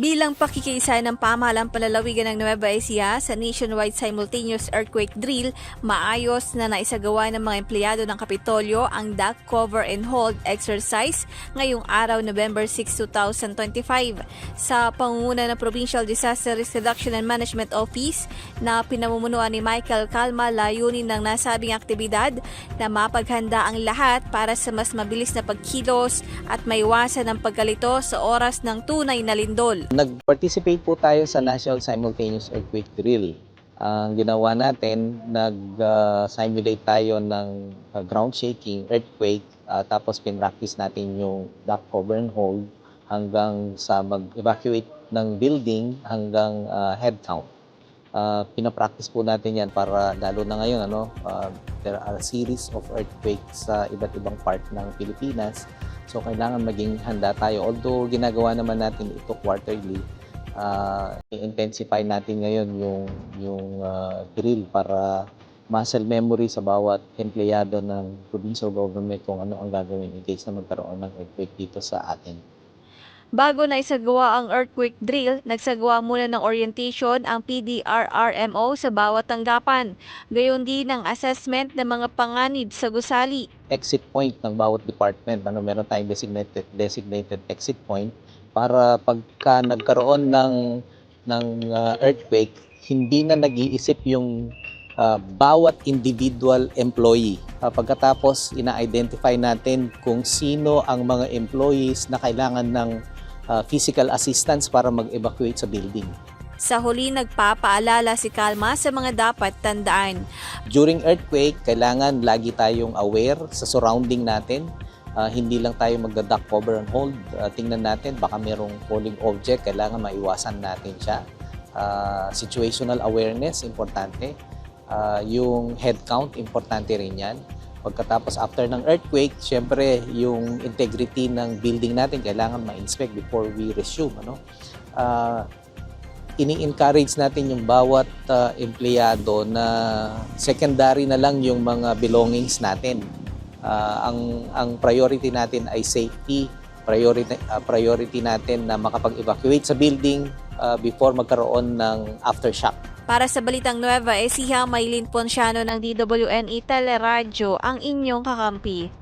Bilang pakikiisa ng pamahalang palalawigan ng Nueva Ecija sa nationwide simultaneous earthquake drill, maayos na naisagawa ng mga empleyado ng Kapitolyo ang duck cover and hold exercise ngayong araw November 6, 2025 sa pangunguna ng Provincial Disaster Risk Reduction and Management Office na pinamumunuan ni Michael Calma layunin ng nasabing aktibidad na mapaghanda ang lahat para sa mas mabilis na pagkilos at maiwasan ang pagkalito sa oras ng tunay na lindol. Nag-participate po tayo sa National Simultaneous Earthquake Drill. Ang ginawa natin, nag-simulate tayo ng uh, ground shaking, earthquake, uh, tapos pinractice natin yung duct cover and hold hanggang sa mag-evacuate ng building hanggang uh, head count. Uh, pinapractice po natin yan para lalo na ngayon ano uh, there are a series of earthquakes sa iba't ibang part ng Pilipinas so kailangan maging handa tayo although ginagawa naman natin ito quarterly uh, i-intensify natin ngayon yung yung uh, drill para muscle memory sa bawat empleyado ng provincial government kung ano ang gagawin in case na magkaroon ng earthquake dito sa atin. Bago na isagawa ang earthquake drill, nagsagawa muna ng orientation ang PDRRMO sa bawat tanggapan. Gayon din ang assessment ng mga panganib sa gusali. exit point ng bawat department. Ano, meron tayong designated, designated exit point para pagka nagkaroon ng, ng uh, earthquake, hindi na nag-iisip yung uh, bawat individual employee. Uh, pagkatapos, ina-identify natin kung sino ang mga employees na kailangan ng uh, physical assistance para mag-evacuate sa building. Sa huli, nagpapaalala si Kalma sa mga dapat tandaan. During earthquake, kailangan lagi tayong aware sa surrounding natin. Ah, hindi lang tayo magda-duck cover and hold. Ah, tingnan natin, baka merong falling object, kailangan maiwasan natin siya. Ah, situational awareness, importante. Ah, yung head count, importante rin yan. Pagkatapos after ng earthquake, syempre yung integrity ng building natin kailangan ma-inspect before we resume. Ano? Ah, ini-encourage natin yung bawat uh, empleyado na secondary na lang yung mga belongings natin. Ah, ang ang priority natin ay safety, priority ah, priority natin na makapag-evacuate sa building ah, before magkaroon ng aftershock. Para sa Balitang Nueva Ecija, Maylin Ponciano ng DWNE Teleradyo ang inyong kakampi.